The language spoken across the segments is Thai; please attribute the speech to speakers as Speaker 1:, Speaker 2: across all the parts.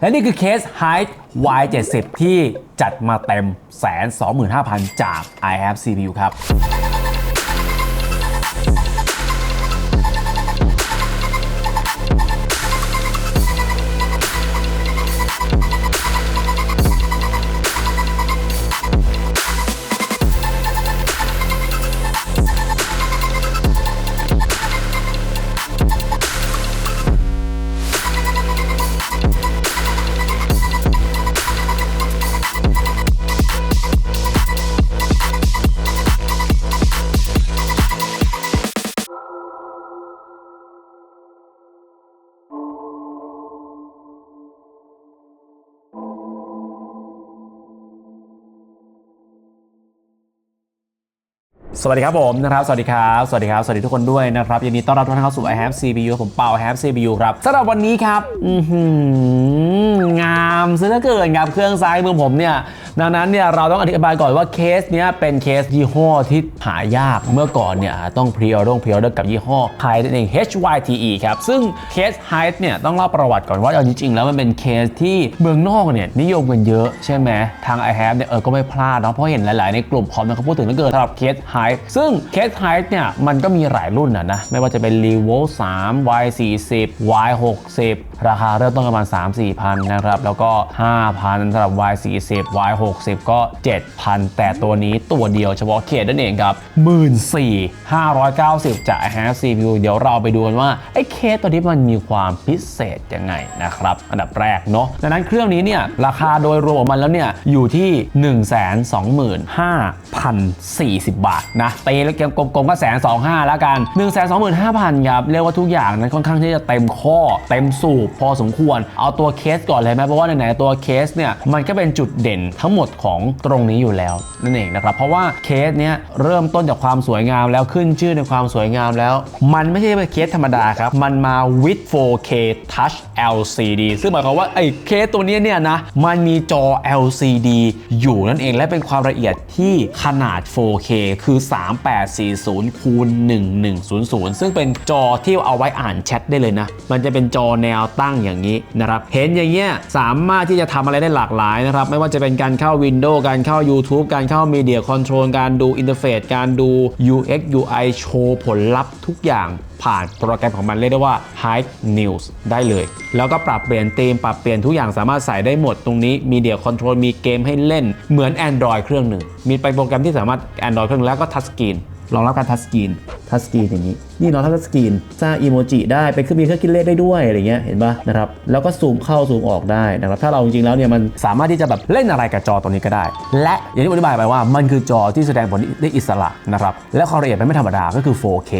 Speaker 1: และนี่คือเคส Hyde Y70 ที่จัดมาเต็ม125,000จาก I have CPU ครับ สวัสดีครับผมนะครับ สวัสดีครับ สวัสดีครับ สวัสดีทุกคนด้วยนะครับยินดีต้อนรับทุกท่านเข้าสู่ I have CPU ผมเปา I have CPU ครับสำหรับวันนี้ครับอื้อหืองามซะเหลือเกินครับ เครื่องซ้ายมือผมเนี่ย ดังนั้นเนี่ยเราต้องอธิบายก่อนว่าเคสเนี้ยเป็นเคสยี่ห้อที่หายากเมื่อก่อนเนี่ยต้องพรีออเดอร์พรีออเดอร์กับยี่ห้อ Hyde นั่นเอง HYTE ครับ ซึ่งเคส Hyde เนี่ยต้องเล่าประวัติก่อนว่าเอาจริงๆ แล้วมันเป็นเคสที่เมืองนอกเนี่ยนิยมกันเยอะใช่ไหมทาง I have เนี่ยเออก็ไม่พลาดเนาะเพราะเห็นหลายๆ ในกลุ่มคอมเนี่ยเขาพูดถึงเหลือเกินสำหรับเคส Hyde ซึ่งเคส Hyde เนี่ยมันก็มีหลายรุ่นนะนะไม่ว่าจะเป็น Revo 3 Y40 Y60 ราคาเริ่มต้นประมาณ3-4พันนะครับแล้วก็5,000สำหรับ Y40 Y60 ก็ 7,000 แต่ตัวนี้ตัวเดียวเฉพาะเขตนั่นเองครับ 14,590 จาก h a v CPU เดี๋ยวเราไปดูกันว่า ไอ้เคสตัวนี้มันมีความพิเศษยังไงนะครับ อันดับแรกเนาะดังนั้นเครื่องนี้เนี่ยราคาโดยรวมของมันแล้วเนี่ยอยู่ที่ 125,040 บาทนะตีแล้วเกมกลมๆก็แสนสองห้าแล้วกัน 1 2 5 0 0 0ครับเรียกว่าทุกอย่างนั้นค่อนข้างที่จะเต็มข้อเต็มสูบพอสมควร เอาตัวเคสก่อนเลยไหมเพราะว่าไหนๆตัวเคสเนี่ยมันก็เป็นจุดเด่นทั้งหมดของตรงนี้อยู่แล้วนั่นเองนะครับ เพราะว่าเคสเนี้ยเริ่มต้นจากความสวยงามแล้วขึ้นชื่อในความสวยงามแล้ว มันไม่ใช่เป็นเคสธรรมดาครับ มันมา with 4K Touch LCD ซึ่งหมายความว่าไอ้เคสตัวเนี้ยเนี่ยนะ มันมีจอ LCD อยู่นั่นเองและเป็นความละเอียดที่ขนาด 4K คือ 3840คูณ1100 ซึ่งเป็นจอที่เอาไว้อ่านแชทได้เลยนะ มันจะเป็นจอแนวตั้งอย่างนี้นะครับ เห็นอย่างเงี้ยสามารถที่จะทำอะไรได้หลากหลายนะครับ ไม่ว่าจะเป็นการเข้า Windows การเข้า YouTube การเข้า Media Control การดูอินเทอร์เฟซการดู UX UI โชว์ผลลัพธ์ทุกอย่างผ่านโปรแกรมของมันเรียกได้ว่า High News ได้เลย แล้วก็ปรับเปลี่ยนธีม ปรับเปลี่ยนทุกอย่างสามารถใส่ได้หมดตรงนี้ Media Control มีเกมให้เล่น เหมือน Android เครื่องหนึ่ง มีไปโปรแกรมที่สามารถ Android เครื่องแล้วก็ Touch Screen รองรับการทัชสกรีนทัชสกรีนอย่างนี้ นี่รองรับทัชสกรีนสร้างอีโมจิได้เป็นเครื่องมีเครื่องคิดเลขได้ด้วยอะไรเงี้ยเห็นปะนะครับแล้วก็ซูมเข้าซูมออกได้นะครับถ้าเราจริงๆแล้วเนี่ยมันสามารถที่จะแบบเล่นอะไรกับจอตัวนี้ก็ได้ และอย่างที่ผมอธิบายไปว่ามันคือจอที่แสดงผลได้อิสระนะครับและความละเอียดมันไม่ธรรมดาก็คือ 4K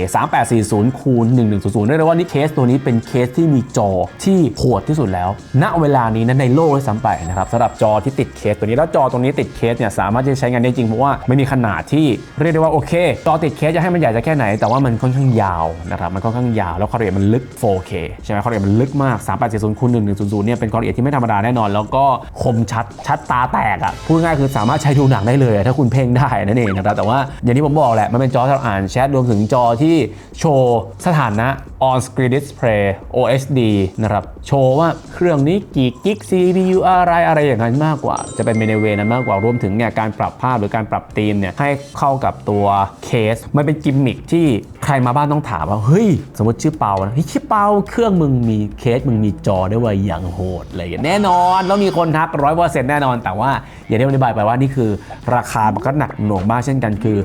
Speaker 1: 3840คูณ1100เรียกได้ว่านี่เคสตัวนี้เป็นเคสที่มีจอที่โหดที่สุดแล้ว ณเวลานี้นั้นในโลกด้วยซ้ำไปนะครับสำหรับจอที่ติดเคสตัวนี้แล้วจอตัวนี้ติดเคสเนี่ยสามารถที่จะใช้งานได้จริงเพราะว่าไม่มีขนาดที่เรียกได้ว่าโอเคจอติดเคสจะให้มันใหญ่จะแค่ไหนแต่ว่ามันค่อนข้างยาวนะครับมันค่อนข้างยาวแล้วความละเอียดมันลึก 4K ใช่ไหมความละเอียดมันลึกมาก 3870คูณ1100เนี่ยเป็นความละเอียดที่ไม่ธรรมดาแน่นอน แล้วก็คมชัดชัดตาแตกอะ่ะพูดง่ายคือสามารถใช้ดูหนังได้เลยอะถ้าคุณเพ่งได้นั่นเองนะครับแต่ว่าอย่างที่ผมบอกแหละมันเป็นจอที่เราอ่านแชทรวมถึงจอที่โชว์สถานะ on screen display OSD นะครับโชว์ว่าเครื่องนี้กี่กิก CPU อะไรอะไรอย่างนั้นมากกว่า จะเป็นในเวนั้นมากกว่ารวมถึงเนี่ยการปรับภาพหรือการปรับธีมเนี่ยให้เข้ากับตัวเคสมันเป็นกิมมิคที่ใครมาบ้านต้องถามว่าเฮ้ย สมมติชื่อเปานะเฮ้ยชื่อเปาเครื่องมึงมีเคสมึงมีจอได้วยว่าอย่างโหดเลยแน่นอนต้องมีคนทักร้อยเปอร์เซ็นต์แน่นอน แต่ว่าอย่างที่อธิบายไปว่านี่คือ ราคามันก็หนักหน่วงมากเช่นกันคือ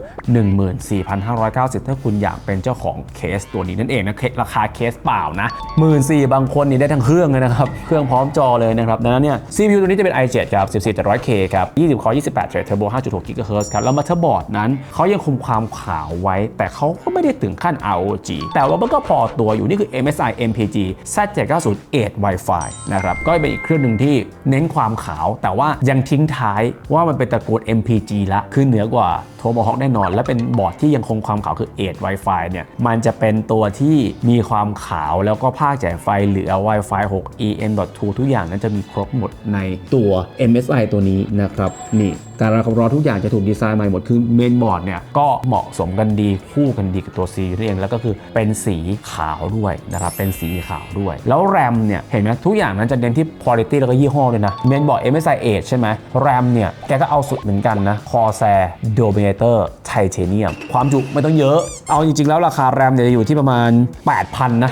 Speaker 1: 14,590 ถ้าคุณอยากเป็นเจ้าของเคสตัวนี้นั่นเองนะเคสราคาเคสเปล่านะ14,000บางคนนี่ได้ทั้งเครื่องเลยนะครับเครื่องพร้อมจอเลยนะครับดังนั้นเนี่ย CPU ตัวนี้จะเป็น i7 ครับ 14700K ครับ 20 คอ28 thread turbo 5.6 GHz ครับแล้วมั t เ e r b o a r d นั้นเขายังคงความขาวไว้ แต่เขาก็ไม่ได้ถึงขั้น ROG แต่ว่ามันก็พอตัวอยู่นี่คือ MSI MPG Z790 8 Wi-Fi นะครับก็เป็นอีกเครื่องหนึ่งที่เน้นความขาว แต่ว่ายังทิ้งท้ายว่ามันเป็นตระกูล MPG ละคือเหนือกว่าโทโมฮอคแน่นอน และเป็นบอร์ดที่ยังคงความขาวคือ8 Wi-Fi เนี่ยมันจะเป็นตัวที่มีความขาวแล้วก็ภาคจ่ายไฟเหลือ Wi-Fi 6 EM.2 ทุกอย่างนั้นจะมีครบหมดในตัว MSI ตัวนี้นะครับนี่การระบาความร้อทุกอย่างจะถูกดีไซน์ใหม่หมด คือเมนบอร์ดเนี่ยก็เหมาะสมกันดีคู่กันดีกับตัว C นั่นเองแล้วก็คือเป็นสีขาวด้วยนะครับ เป็นสีขาวด้วย แล้วแรมเนี่ย เห็นไหมทุกอย่างนั้นจะเน้นที่ quality แล้วก็ยี่ห้อเลยนะ เมนบอร์ด MSI 8ใช่ไหมแรมเนี่ย แกก็เอาสุดเหมือนกันนะ Corsair Dominator Titanium ความจุไม่ต้องเยอะ เอาจริงๆแล้วราคาแรมเนี่ยจะอยู่ที่ประมาณ 8,000 นะ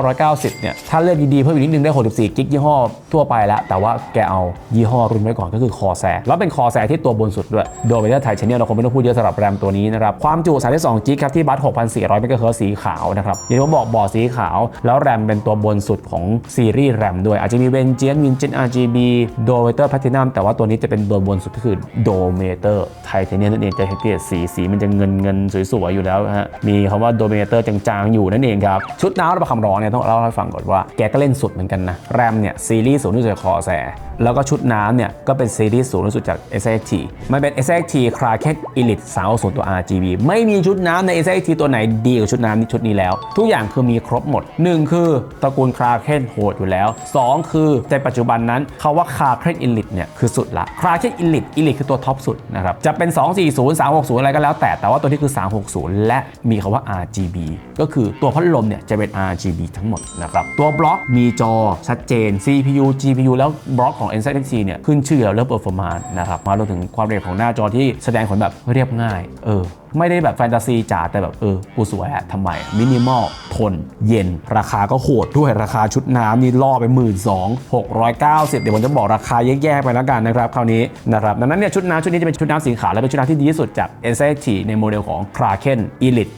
Speaker 1: 7,990 เนี่ย ถ้าเลือกดีๆ เพิ่มอีกนิดนึงได้ 64 กิกยี่ห้อทั่วไปแล้วแต่ว่าแกเอายี่ห้อรุ่นไว้ก่อนก็คือ Corsair แล้วเป็น Corsair ที่ที่ตัวบนสุดด้วย Dominator Titanium เราคงไม่ต้องพูดเยอะสำหรับแรมตัวนี้นะครับ ความจุ 32กิกครับที่บัต6,400เมกะเฮิรตซ์สีขาวนะครับอย่างที่ผมบอกบอร์ดสีขาว แล้วแรมเป็นตัวบนสุดของซีรีส์แรมด้วย อาจจะมี Vengeance Vengeance RGB Dominator Platinum แต่ว่าตัวนี้จะเป็นตัวบนสุดก็คือ Dominator Titanium นั่นเองจะเห็นที่สีสีมันจะเงินเงินสวยๆอยู่แล้วฮะมีคำว่า Dominator จางๆอยู่นั่นเองครับชุดน้ำระบายความร้อนเนี่ยต้องเล่าให้ฟังก่อนว่าแกก็เล่นสุดเหมือนกันนะแรมเนี่ยซีรีส์สูงที่สุดจากคอแสแล้วก็ชุดน้ำเนี่ยก็เป็นซีรีส์สูงที่สุดจาก SXT มันเป็น SXT Kraken Elite 360ตัว RGB ไม่มีชุดน้ำใน SXT ตัวไหนดีกว่าชุดน้ำนี้ชุดนี้แล้ว ทุกอย่างคือมีครบหมด 1 คือตระกูล Kraken โหดอยู่แล้ว 2 คือในปัจจุบันนั้นคาว่า Kraken Elite เนี่ยคือสุดละ Kraken Elite Elite คือตัวท็อปสุดนะครับ จะเป็น 240 360 อะไรก็แล้วแต่ แต่ว่าตัวนี้คือ 360 และมีคาว่า RGB ก็คือตัวพัดลมเนี่ยจะเป็น RGB ทั้งหมดนะครับ ตัวบล็อกมีจอชัดเจน CPU GPU แล้วบล็อกของ NZXT เนี่ยขึ้นชื่อแล้วเรื่อง performance นะครับ มารวมถึงความเร็วของหน้าจอที่แสดงผลแบบเรียบง่าย เออ ไม่ได้แบบแฟนตาซีจ๋าแต่แบบเออกูสวยอะทำไมมินิมอลทนเย็น ราคาก็โหดด้วยราคาชุดน้ำนี่ล่อไป1 2 6 9 0 เดี๋ยวผมจะบอกราคาแยกๆไปแล้วกันนะครับ คราวนี้นะครับดังนั้นเนี่ยชุดน้ำชุดนี้จะเป็นชุดน้ำสีขาว และเป็นชุดน้ำที่ดีที่สุดจาก n c t ในโมเดลของ Kraken Elite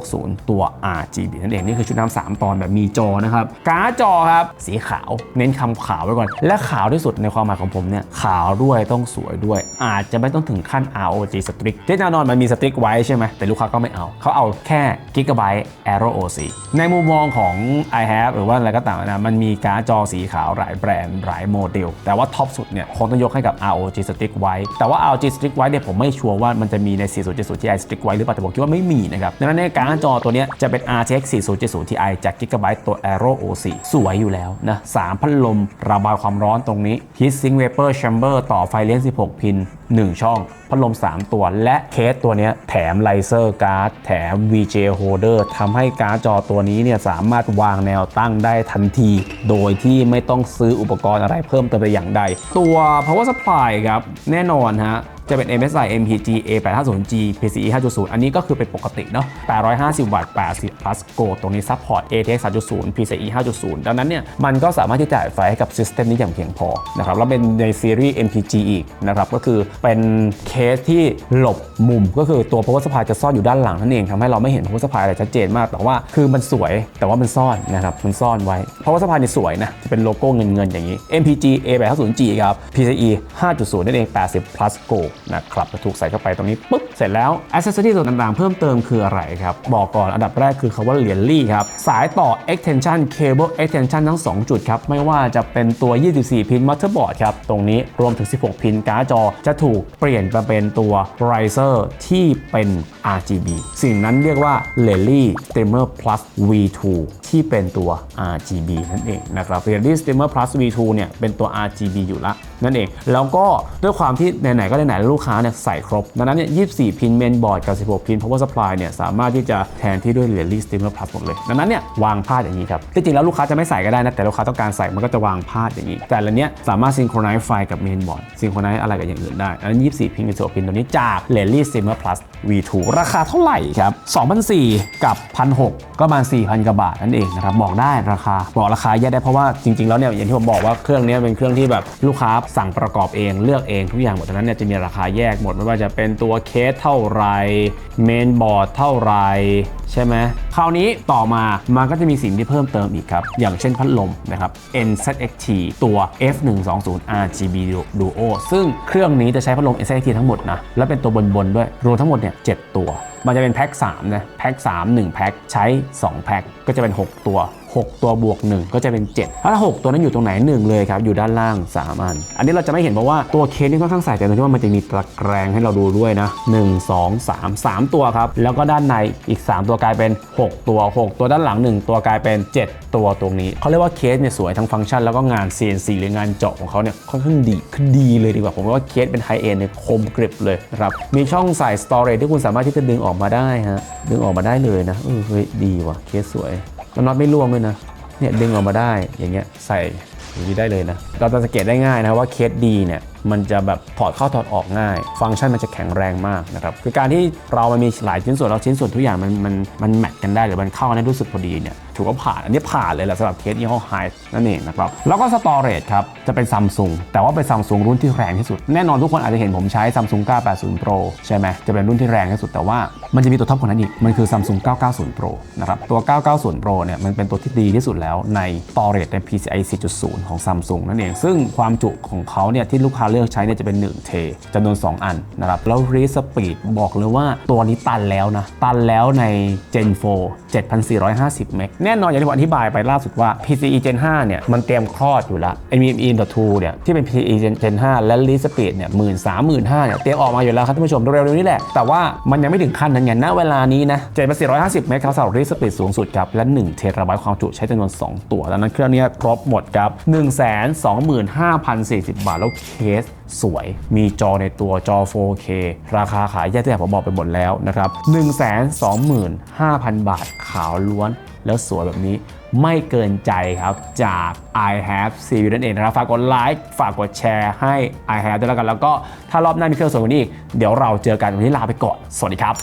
Speaker 1: 360 ตัว RGB นั่นเองนี่คือชุดน้ำ3ตอนแบบมีจอนะครับการ์ดจอครับสีขาวเน้นคำขาวไว้ก่อน และขาวที่สุดในความหมายของผมเนี่ยขาวด้วยต้องสวยด้วย อาจจะไม่ต้องถึงขั้น ROG Strict ที่แน่นอนมันมี Strict ไว้ใช่ไหมแต่ลูกค้าก็ไม่เอา เขาเอาแค่ Gigabyte Aero OC ในมุมมองของ i have หรือว่าอะไรก็ตามนะมันมีการ์ดจอสีขาวหลายแบรนด์หลายโมเดล แต่ว่าท็อปสุดเนี่ยคงต้องยกให้กับ ROG Strict ไว้แต่ว่า ROG Strict ไว้เนี่ยผมไม่ชัวร์ว่ามันจะมีใน 4070 Ti Strict ไว้หรือเปล่าแต่ผมคิดว่าไม่มีนะครับดังนั้นในการ์ดจอตัวเนี้ยจะเป็น RTX 4070 Ti จาก Gigabyte ตัว Aero OC สวยอยู่แล้วนะสามพัดลมระบายความร้อนตรงนี้ Heat Sink Vapor Chamber ต่อไฟเลนส์16 พิน 1 ช่อง พัดลม 3 ตัว และเคสตัวนี้แถมไลเซอร์การ์ดแถม VJ Holder ทำให้การ์ดจอตัวนี้เนี่ยสามารถวางแนวตั้งได้ทันที โดยที่ไม่ต้องซื้ออุปกรณ์อะไรเพิ่มเติมไปอย่างใด ตัว power supply ครับ แน่นอนฮะ จะเป็น MSI MPG A850G PCIe 5.0 อันนี้ก็คือเป็นปกติเนาะ 850 วัตต์ 80 plus Go ตรงนี้ support ATX 3.0 PCIe 5.0 ดังนั้นเนี่ยมันก็สามารถที่จะจ่ายไฟให้กับ system นี้อย่างเพียงพอนะครับ แล้วเป็นในซีรีส์ MPG อีกนะครับ ก็คือเป็นเคสที่หลบมุมก็คือตัว power supply จะซ่อนอยู่ด้านหลังนั่นเองทำให้เราไม่เห็น power supply อะไรชัดเจนมาก แต่ว่าคือมันสวยแต่ว่ามันซ่อนนะครับมันซ่อนไว้ power supply นี่สวยนะจะเป็นโลโก้เงินๆอย่างนี้ MPG A850G ครับ PCIe 5.0 นั่นเอง 80 plus Go นะครับจะถูกใส่เข้าไปตรงนี้ปุ๊บเสร็จแล้ว accessory ส่วนต่างๆ เพิ่มเติมคืออะไรครับ บอกก่อนอันดับแรกคือคาว่าเหรียญลี่ครับ สายต่อ extension cable extension ทั้ง 2 จุดครับ ไม่ว่าจะเป็นตัว 24 พิน motherboard ครับ ตรงนี้รวมถึง 16 พินการ์ดจอ จะถูกเปลี่ยนมาเป็นตัว riser ที่เป็น RGB สิ่งนั้นเรียกว่า l e l y Streamer Plus V2 ที่เป็นตัว RGB นั่นเองนะครับ l e l y Streamer Plus V2 เนี่ยเป็นตัว RGB อยู่ละนั่นเอง แล้วก็ด้วยความที่ไหนๆก็ไหนๆลูกค้าเนี่ยใส่ครบ ดังนั้นเนี่ย24 พินเมนบอร์ดกับ 16 พิน power supply เนี่ยสามารถที่จะแทนที่ด้วย l e l y Streamer Plus หมดเลย ดังนั้นเนี่ยวางพาดอย่างนี้ครับที่จริงแล้วลูกค้าจะไม่ใส่ก็ได้นะแต่ลูกค้าต้องการใส่มันก็จะวางพาดอย่างนี้ แต่ละเนี้ยสามารถซิงโครไนซ์ไฟกับเมนบอร์ดซิงโครไนซ์อะไรกับอย่างอื่นได้อันนั้น24 พินกับ16พินตัวนี้จาก l e l y Streamer Plus V2 ราคาเท่าไหร่ครับ2,004กับ 1,600 ก็ประมาณ 4,000 กว่าบาทนั่นเองนะครับ บอกได้ราคา บอกราคาแยกได้เพราะว่าจริง ๆ แล้วเนี่ยอย่างที่ผมบอกว่าเครื่องนี้เป็นเครื่องที่แบบลูกค้าสั่งประกอบเองเลือกเองทุกอย่างหมดดังนั้นเนี่ยจะมีราคาแยกหมดไม่ว่าจะเป็นตัวเคสเท่าไหรเมนบอร์ดเท่าไหร ใช่ไหมคราวนี้ต่อมามันก็จะมีสิ่งที่เพิ่มเติมอีกครับ อย่างเช่นพัดลมนะครับ NZXT ตัว F120 RGB Duo ซึ่งเครื่องนี้จะใช้พัดลม NZXT ทั้งหมดนะ และเป็นตัวบนๆด้วย รวมทั้งหมดเนี่ย7ตัว มันจะเป็นแพ็ค3นะ แพ็ค3 1 แพ็คใช้ 2 แพ็คก็จะเป็น 6 ตัว 6 ตัวบวก 1 ก็จะเป็น 7 ถ้า 6 ตัวนั้นอยู่ตรงไหน 1 เลยครับ อยู่ด้านล่าง 3 อัน อันนี้เราจะไม่เห็นเพราะว่าตัวเคสนี่ค่อนข้างใส่ใจตรงที่ว่ามันจะมีตะแกรงให้เราดูด้วยนะ 1 2 3 3 ตัวครับ แล้วก็ด้านในอีก 3 ตัวกลายเป็น 6 ตัว 6 ตัวด้านหลัง 1 ตัวกลายเป็น 7 ตัวตรงนี้ เขาเรียกว่าเคสเนี่ยสวยทั้งฟังก์ชันแล้วก็งาน CNC หรืองานเจาะของเขาเนี่ยค่อนข้างดีคือดีเลยดีกว่าผมว่าเคสเป็นไฮเอ็นเนี่ยคมกริบเลยนะครับมีช่องใส่สตอเรจที่คุณสามารถที่จะดึงออกมาได้ฮะดึงออกมาได้เลยนะเออเฮ้ยดีว่ะเคสสวย แล้วน็อตไม่ร่วงด้วยนะ เนี่ยดึงออกมาได้อย่างเงี้ยใส่อย่างนี้ได้เลยนะ เราจะสังเกตได้ง่ายนะว่าเคสดีเนี่ย มันจะแบบถอดเข้าถอดออกง่าย ฟังก์ชันมันจะแข็งแรงมากนะครับคือการที่เรามันมีหลายชิ้นส่วนแล้วชิ้นส่วนทุกอย่างมันมันมันแมทกันได้หรือมันเข้ากันได้รู้สึกพอดีเนี่ยถือว่าผ่าน อันนี้ผ่านเลยแหละสำหรับเคสยี่ห้อไฮนั่นเองนะครับแล้วก็สตอเรจครับ จะเป็นซัมซุงแต่ว่าเป็นซัมซุงรุ่นที่แรงที่สุด แน่นอนทุกคนอาจจะเห็นผมใช้ Samsung 980 Pro ใช่ไหมจะเป็นรุ่นที่แรงที่สุดแต่ว่ามันจะมีตัวท็อปกว่านั้นอีก มันคือ Samsung 990 Pro นะครับตัว 990 Pro เนี่ยมันเป็นตัวที่ดีที่สุดแล้วใน storage ใน PCI 4.0 ของ Samsung นั่นเองซึ่งความจุของเขาเนี่ยที่ลูกค้าเลือกใช้เนี่ยจะเป็น1เทจำนวน 2 อันนะครับแล้ว read speed บอกเลยว่าตัวนี้ตันแล้วนะ ตันแล้วใน Gen 4 7,450 เมกแน่นอนอย่างที่ผมอธิบายไปล่าสุดว่า PCIe Gen 5 เนี่ย มันเตรียมคลอดอยู่แล้ว NVMe.2 เนี่ย ที่เป็น PCIe Gen Gen 5 และ read speed เนี่ยหมื่นสามหมื่นห้าเนี่ย เตรียมออกมาอยู่แล้วครับท่านผู้ชมเร็วๆนี้แหละ แต่ว่ามันยังไม่ถึงขั้นนั้นไงณเวลานี้นะ7,450 เมกครับสำหรับ read speed สูงสุดครับ และ1เทราไบต์ความจุใช้จำนวน 2 ตัว ดังนั้นเครื่องนี้ครบหมดครับ125,040 บาทแล้วเคสสวย มีจอในตัวจอ 4K ราคาขายแยกที่ผมบอกไปหมดแล้วนะครับ 125,000 บาทขาวล้วน แล้วสวยแบบนี้ไม่เกินใจครับจาก I have CPU นั่นเองนะครับ ฝากกดไลค์ฝากกดแชร์ให้ I have ด้วยแล้วกัน แล้วก็ถ้ารอบหน้ามีเครื่องสวยกว่านี้อีก เดี๋ยวเราเจอกันวันนี้ลาไปก่อน สวัสดีครับ